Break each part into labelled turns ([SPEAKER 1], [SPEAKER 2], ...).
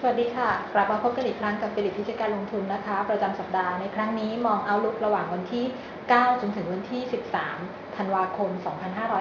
[SPEAKER 1] สวัสดีค่ะ กลับมาพบกันอีกครั้งกับฟิลิปพิจการลงทุนนะคะ ประจำสัปดาห์ในครั้งนี้มองเอาลุกระหว่างวันที่ 9 จนถึงวันที่ 13 ธันวาคม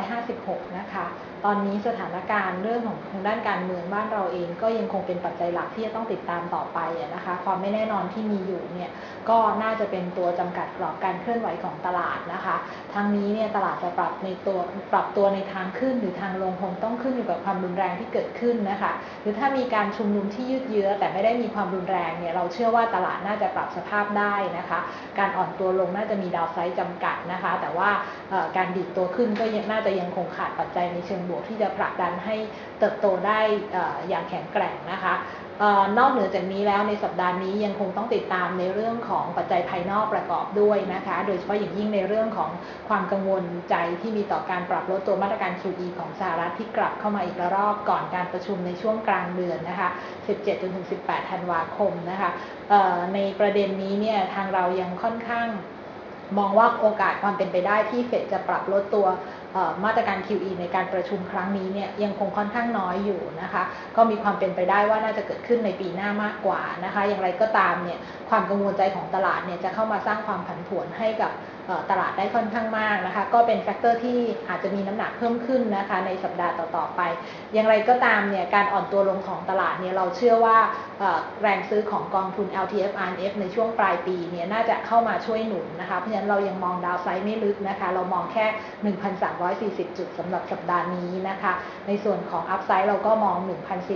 [SPEAKER 1] 2556 นะคะ ตอนนี้สถานการณ์เรื่องของทางด้านการเมืองบ้านเราเอง ก็ยังคงเป็นปัจจัยหลักที่จะต้องติดตามต่อไปนะคะ ความไม่แน่นอนที่มีอยู่เนี่ยก็น่าจะเป็นตัวจำกัดกรอบการเคลื่อนไหวของตลาดนะคะทางนี้เนี่ยตลาดจะปรับในตัวปรับตัวในทางขึ้นหรือทางลงคงต้องขึ้นอยู่กับความรุนแรงที่เกิดขึ้นนะคะ หรือถ้ามีการชุมนุมที่ยืดเยื้อแต่ไม่ได้มีความรุนแรงเนี่ยเราเชื่อว่าตลาดน่าจะปรับสภาพได้นะคะ การอ่อนตัวลงน่าจะมีดาวไซด์จำกัดนะคะ แต่ว่าเอ่อการดีดตัวขึ้นก็น่าจะยังคงขาดปัจจัยในเชิงบวกที่จะผลักดันให้เติบโตได้อย่างแข็งแกร่งนะคะนอกเหนือจากนี้แล้วในสัปดาห์นี้ยังคงต้องติดตามในเรื่องของปัจจัยภายนอกประกอบด้วยนะคะ โดยเฉพาะอย่างยิ่งในเรื่องของความกังวลใจที่มีต่อการปรับลดตัวมาตรการ QE ของสหรัฐที่กลับเข้ามาอีกระรอบก่อนการประชุมในช่วงกลางเดือนนะคะ 17จนถึง18 ธันวาคมนะคะในประเด็นนี้เนี่ยทางเรายังค่อนข้าง มองว่าโอกาสความเป็นไปได้ที่เฟดจะปรับลดตัวมาตรการ QE ในการประชุมครั้งนี้เนี่ยยังคงค่อนข้างน้อยอยู่นะคะ ก็มีความเป็นไปได้ว่าน่าจะเกิดขึ้นในปีหน้ามากกว่านะคะ อย่างไรก็ตามเนี่ยความกังวลใจของตลาดเนี่ยจะเข้ามาสร้างความผันผวนให้กับ ตลาดได้ค่อนข้างมากนะคะ ก็เป็นแฟกเตอร์ที่อาจจะมีน้ำหนักเพิ่มขึ้นนะคะในสัปดาห์ต่อๆไป อย่างไรก็ตามเนี่ยการอ่อนตัวลงของตลาดเนี่ยเราเชื่อว่าแรงซื้อของกองทุน LTF RNF ในช่วงปลายปีเนี่ยน่าจะเข้ามาช่วยหนุนนะคะเพราะฉะนั้นเรายังมองดาวไซด์ไม่ลึกนะคะ เรามองแค่ 1,340 จุดสำหรับสัปดาห์นี้นะคะ ในส่วนของอัพไซด์เราก็มอง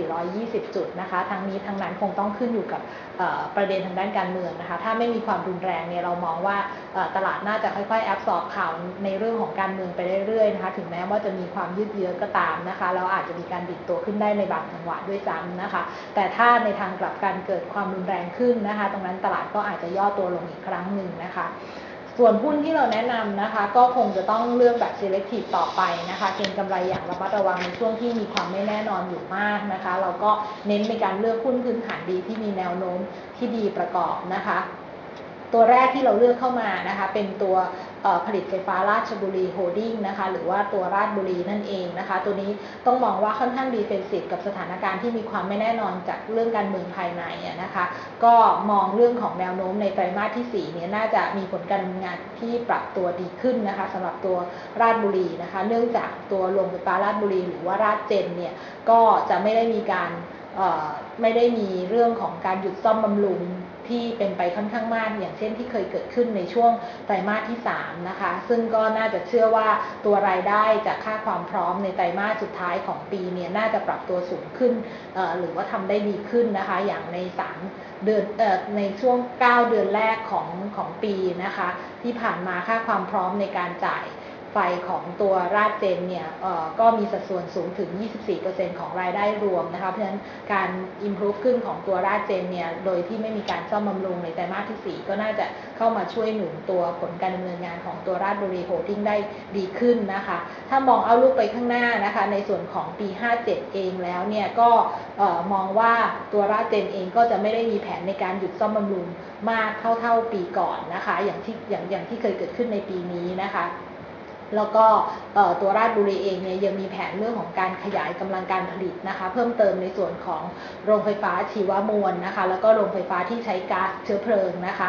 [SPEAKER 1] 1,420 จุดนะคะทั้งนี้ทั้งนั้นคงต้องขึ้นอยู่กับประเด็นทางด้านการเมืองนะคะ ถ้าไม่มีความรุนแรงเนี่ยเรามองว่าตลาดน่าจะค่อยๆแอบสอบข่าวในเรื่องของการเมืองไปเรื่อยๆนะคะ ถึงแม้ว่าจะมีความยืดเยื้อก็ตามนะคะแล้วอาจจะมีการดิดตัวขึ้นได้ในบางจังหวะด้วยซ้ำนะคะ แต่ถ้าในทางกลับกันเกิดความรุนแรงขึ้นนะคะ ตรงนั้นตลาดก็อาจจะย่อตัวลงอีกครั้งหนึ่งนะคะส่วนหุ้นที่เราแนะนำนะคะ ก็คงจะต้องเลือกแบบ selective ต่อไปนะคะ เก็งกำไรอย่างระมัดระวังในช่วงที่มีความไม่แน่นอนอยู่มากนะคะ เราก็เน้นในการเลือกหุ้นพื้นฐานดีที่มีแนวโน้มที่ดีประกอบนะคะ ตัวแรกที่เราเลือกเข้ามานะคะเป็นตัวผลิตไฟฟ้าราชบุรีโฮดดิ้งนะคะหรือว่าตัวราชบุรีนั่นเองนะคะ ตัวนี้ต้องมองว่าค่อนข้างดีเฟนซีฟกับสถานการณ์ที่มีความไม่แน่นอนจากเรื่องการเมืองภายในนะคะ ก็มองเรื่องของแนวโน้มในไตรมาสที่4เนี่ยน่าจะมีผลการงานที่ปรับตัวดีขึ้นนะคะสำหรับตัวราชบุรีนะคะ เนื่องจากตัวโรงไฟฟ้าราชบุรี หรือว่าราชเจนเนี่ยก็จะไม่ได้มีการไม่ได้มีเรื่องของการหยุดซ่อมบำรุง ที่เป็นไปค่อนข้างมากอย่างเช่นที่เคยเกิดขึ้นในช่วงไตรมาสที่3นะคะซึ่งก็น่าจะเชื่อว่าตัวรายได้จากค่าความพร้อมในไตรมาสสุดท้ายของปีเนี่ยน่าจะปรับตัวสูงขึ้นหรือว่าทำได้ดีขึ้นนะคะอย่างใน 3 เดือนออในช่วง 9 เดือนแรกของของปีนะคะที่ผ่านมาค่าความพร้อมในการจ่าย ไฟของตัวราดเจนเนี่ยก็มีสัดส่วนสูงถึง 24%ของรายได้รวมนะคะ เพราะฉะนั้นการ improve ขึ้นของตัวราดเจนเนี่ย โดยที่ไม่มีการซ่อมบำรุงในไตรมาสที่ 4 ก็น่าจะเข้ามาช่วยหนุนตัวผลการดำเนินงานของตัวราดบุรีโฮลดิ้งได้ดีขึ้นนะคะ ถ้ามองเอาลูกไปข้างหน้านะคะ ในส่วนของปี 57 เองแล้วเนี่ยก็มองว่าตัวราดเจนเองก็จะไม่ได้มีแผนในการหยุดซ่อมบำรุงมากเท่าๆปีก่อนนะคะ อย่างที่อย่างอย่างที่เคยเกิดขึ้นในปีนี้นะคะ แล้วก็ตัวราชบุรีเองเนี่ยยังมีแผนเรื่องของการขยายกำลังการผลิตนะคะ เพิ่มเติมในส่วนของโรงไฟฟ้าชีวมวลนะคะ แล้วก็โรงไฟฟ้าที่ใช้ก๊าซเชื้อเพลิงนะคะ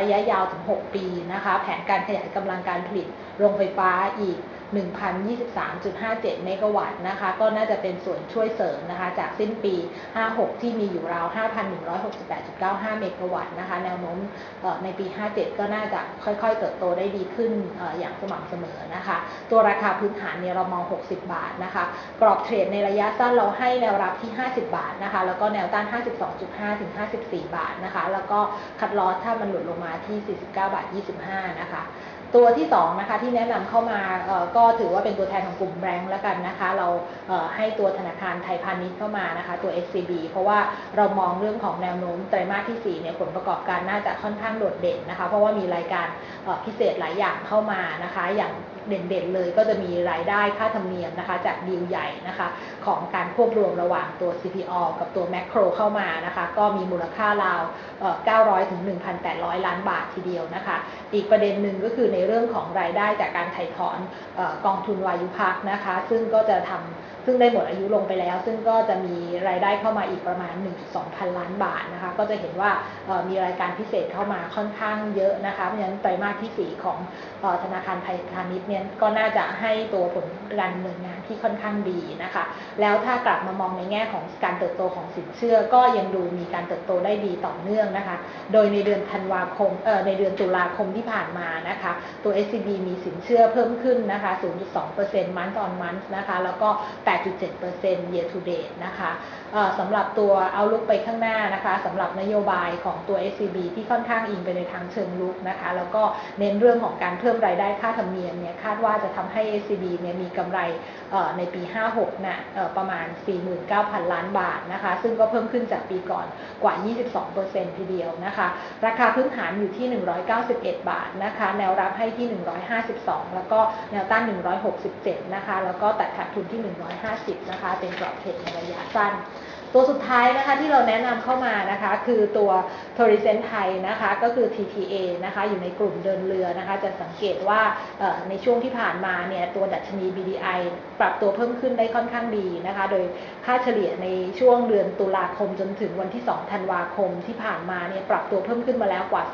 [SPEAKER 1] ระยะยาวถึง 6 ปีนะคะ แผนการขยายกำลังการผลิตโรงไฟฟ้าอีก 1,023.57 เมกะวัตต์นะคะ ก็น่าจะเป็นส่วนช่วยเสริมนะคะ จากสิ้นปี 56 ที่มีอยู่ราว 5,168.95 เมกะวัตต์นะคะ แนวโน้มในปี 57 ก็น่าจะค่อยๆ เติบโตได้ดีขึ้นอย่างสม่ำเสมอนะคะ ตัวราคาพื้นฐานเนี่ยเรามอง 60 บาทนะคะ กรอบเทรดในระยะสั้นเราให้แนวรับที่ 50 บาทนะคะ แล้วก็แนวต้าน 52.5 ถึง 54 บาทนะคะ แล้วก็คัดลอสถ้ามันหลุดลงมาที่ 49 บาท 25 นะคะตัวที่2นะคะที่แนะนำเข้ามาก็ถือว่าเป็นตัวแทนของกลุ่มแบงก์แล้วกันนะคะ เราเให้ตัวธนาคารไทยพาณิชย์เข้ามานะคะ ตัว SCB เพราะว่าเรามองเรื่องของแนวโน้มไตรมาสที่4เนี่ยผลประกอบการน่าจะค่อนข้างโดดเด่นนะคะ เพราะว่ามีรายการพิเศษหลายอย่างเข้ามานะคะ อย่าง เด่นๆเลยก็จะมีรายได้ค่าธรรมเนียมนะคะจากดีลใหญ่นะคะของการควบรวมระหว่างตัว CPO กับตัวแม c โครเข้ามานะคะก็มีมูลค่าราวเอ่อ900ถึง1,800 ล้านบาททีเดียวนะคะอีกประเด็นหนึ่งก็คือในเรื่องของรายได้จากการถ่ายถอนออกองทุนวายุพักนะคะซึ่งก็จะทำซึ่งได้หมดอายุลงไปแล้ว ซึ่งก็จะมีรายได้เข้ามาอีกประมาณ 1.2 พันล้านบาทนะคะ ก็จะเห็นว่ามีรายการพิเศษเข้ามาค่อนข้างเยอะนะคะ เพราะฉะนั้นไตรมาสที่ 4 ของธนาคารไทยพาณิชย์เนี่ยก็น่าจะให้ตัวผลการดำเนินงาน ที่ค่อนข้างดีนะคะ แล้วถ้ากลับมามองในแง่ของการเติบโตของสินเชื่อ ก็ยังดูมีการเติบโตได้ดีต่อเนื่องนะคะ โดยในเดือนธันวาคมเอ่อในเดือนตุลาคมที่ผ่านมานะคะ ตัว SCB มีสินเชื่อเพิ่มขึ้นนะคะ 0.2% month on month นะคะ แล้วก็ 8.7% year to date นะคะเอ่อสำหรับตัวเอาลุกไปข้างหน้านะคะสำหรับนโยบายของตัว SCB ที่ค่อนข้างอิงไปในทางเชิงลุกนะคะ แล้วก็เน้นเรื่องของการเพิ่มรายได้ค่าธรรมเนียมเนี่ยคาดว่าจะทำให้ SCB เนี่ยมีกำไรในปี 56นะ่ะประมาณ 49,000 ล้านบาทนะคะ ซึ่งก็เพิ่มขึ้นจากปีก่อนกว่า 22%ทีเดียวนะคะ ราคาพื้นฐานอยู่ที่ 191 บาทนะคะ แนวรับให้ที่ 152 แล้วก็แนวต้าน 167 นะคะ แล้วก็ตัดขาดทุนที่ 150 นะคะ เป็นกรอบเทรดในระยะสั้น ตัวสุดท้ายนะคะที่เราแนะนำเข้ามานะคะ คือตัว t o r i s e n ไทยนะคะก็คือ TTA นะคะอยู่ในกลุ่มเดินเรือนะคะ จะสังเกตว่าในช่วงที่ผ่านมาเนี่ยตัวดัชนี BDI ปรับตัวเพิ่มขึ้นได้ค่อนข้างดีนะคะ โดยค่าเฉลี่ยในช่วงเดือนตุลาคมจนถึงวันที่ 2 ธันวาคมที่ผ่านมาเนี่ยปรับตัวเพิ่มขึ้นมาแล้วกว่า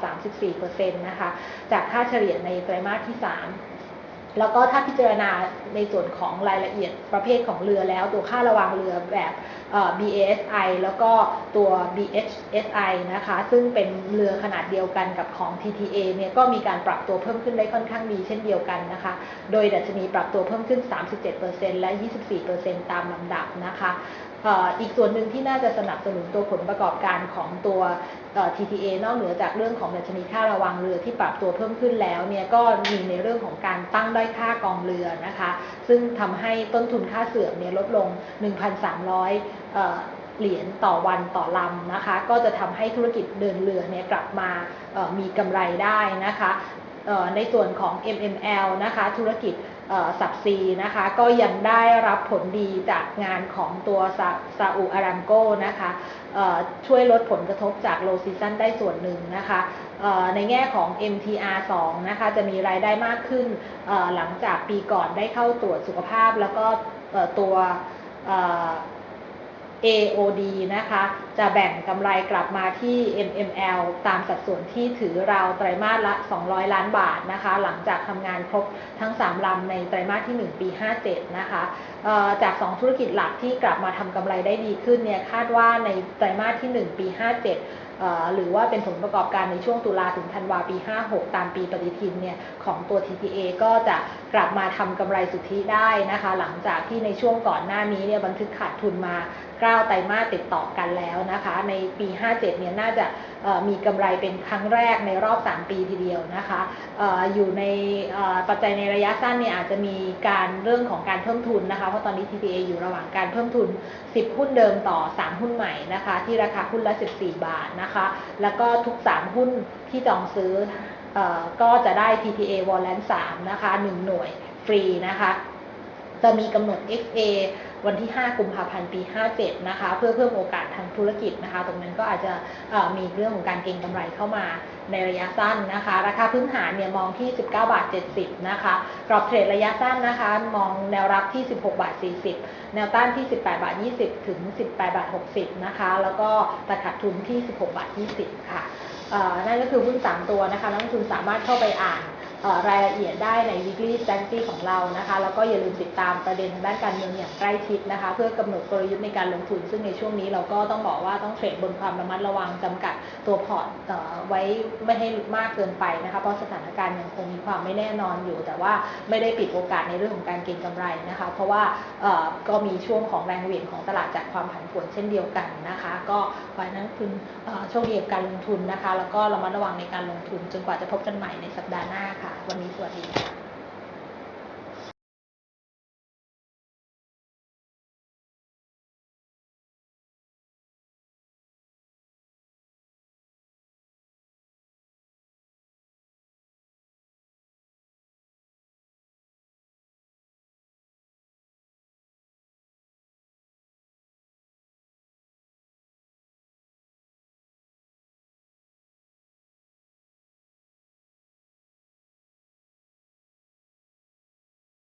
[SPEAKER 1] 34%นะคะจากค่าเฉลี่ยในไตรมาสที่ 3 แล้วก็ถ้าพิจารณาในส่วนของรายละเอียดประเภทของเรือแล้ว ตัวค่าระวางเรือแบบ BASI แล้วก็ตัว BHSI นะคะ ซึ่งเป็นเรือขนาดเดียวกันกับของ TTA เนี่ยก็มีการปรับตัวเพิ่มขึ้นได้ค่อนข้างดีเช่นเดียวกันนะคะ โดยดัชนีปรับตัวเพิ่มขึ้น 37%และ 24%ตามลำดับนะคะ อีกส่วนหนึ่งที่น่าจะสนับสนุนตัวผลประกอบการของตัว TTA นอกเหนือจากเรื่องของดัชนีค่าระวังเรือที่ปรับตัวเพิ่มขึ้นแล้วเนี่ยก็มีในเรื่องของการตั้งด้อยค่ากองเรือนะคะ ซึ่งทำให้ต้นทุนค่าเสื่อมเนี่ยลดลง 1,300เหรียญต่อวันต่อลำนะคะ ก็จะทำให้ธุรกิจเดินเรือเนี่ยกลับมามีกำไรได้นะคะ ในส่วนของ MML นะคะธุรกิจสับซีนะคะก็ยังได้รับผลดีจากงานของตัวซาอุอารามโกนะคะช่วยลดผลกระทบจากโลซีซันได้ส่วนหนึ่งนะคะในแง่ของ MTR 2นะคะจะมีรายได้มากขึ้นหลังจากปีก่อนได้เข้าตรวจสุขภาพแล้วก็ตัว AOD นะคะ จะแบ่งกำไรกลับมาที่ MML ตามสัดส่วนที่ถือราวไตรมาสละ 200 ล้านบาทนะคะ หลังจากทำงานครบทั้ง 3 ลำในไตรมาสที่ 1 ปี 57 นะคะจาก 2 ธุรกิจหลักที่กลับมาทำกำไรได้ดีขึ้นเนี่ยคาดว่าในไตรมาสที่ 1 ปี 57เอ่อหรือว่าเป็นผลประกอบการในช่วงตุลาถึงธันวาปี 56 ตามปีปฏิทินเนี่ยของตัว TTA ก็จะกลับมาทำกำไรสุทธิได้นะคะ หลังจากที่ในช่วงก่อนหน้านี้เนี่ยบันทึกขาดทุนมา 9 ไตรมาสติดต่อกันแล้วนะคะในปี 57 เนี่ยน่าจะมีกำไรเป็นครั้งแรกในรอบ 3 ปีทีเดียวนะคะออยู่ในปัจจัยในระยะสั้นเนี่ยอาจจะมีการเรื่องของการเพิ่มทุนนะคะเพราะตอนนี้ TTA อยู่ระหว่างการเพิ่มทุน 10 หุ้นเดิมต่อ 3 หุ้นใหม่นะคะที่ราคาหุ้นละ 14 บาทนะคะแล้วก็ทุก 3 หุ้นที่จองซื้อออก็จะได้ TTA Warrant 3นะคะ1หน่วยฟรีนะคะจะมีกำหนด XA วันที่ 5 กุมภาพันธ์ปี 57 นะคะ เพื่อเพิ่มโอกาสทางธุรกิจนะคะ ตรงนั้นก็อาจจะมีเรื่องของการเก็งกำไรเข้ามาในระยะสั้นนะคะ ราคาพื้นฐานเนี่ยมองที่ 19 บาท 70 นะคะ กรอบเทรดระยะสั้นนะคะ มองแนวรับที่ 16 บาท 40 แนวต้านที่ 18 บาท 20 ถึง 18 บาท 60 นะคะ แล้วก็ตัดขาดทุนที่ 16 บาท 20 ค่ะนั่นก็คือหุ้น 3 ตัวนะคะนักลงทุนสามารถเข้าไปอ่าน รายละเอียดได้ใน weekly strategy ของเรานะคะ แล้วก็อย่าลืมติดตามประเด็นทางด้านการเมืองอย่างใกล้ชิดนะคะ เพื่อกำหนดกลยุทธ์ในการลงทุน ซึ่งในช่วงนี้เราก็ต้องบอกว่าต้องเทรดบนความระมัดระวังจำกัดตัวพอร์ตไว้ไม่ให้มากเกินไปนะคะ เพราะสถานการณ์ยังคงมีความไม่แน่นอนอยู่ แต่ว่าไม่ได้ปิดโอกาสในเรื่องของการเก็งกำไรนะคะ เพราะว่าก็มีช่วงของแรงเหวี่ยงของตลาดจากความผันผวนเช่นเดียวกันนะคะ ก็ขอให้นักทุนโชคดีกับการลงทุนนะคะ แล้วก็ระมัดระวังในการลงทุน จนกว่าจะพบกันใหม่ในสัปดาห์หน้าค่ะวันนี้สวัสดีค่ะ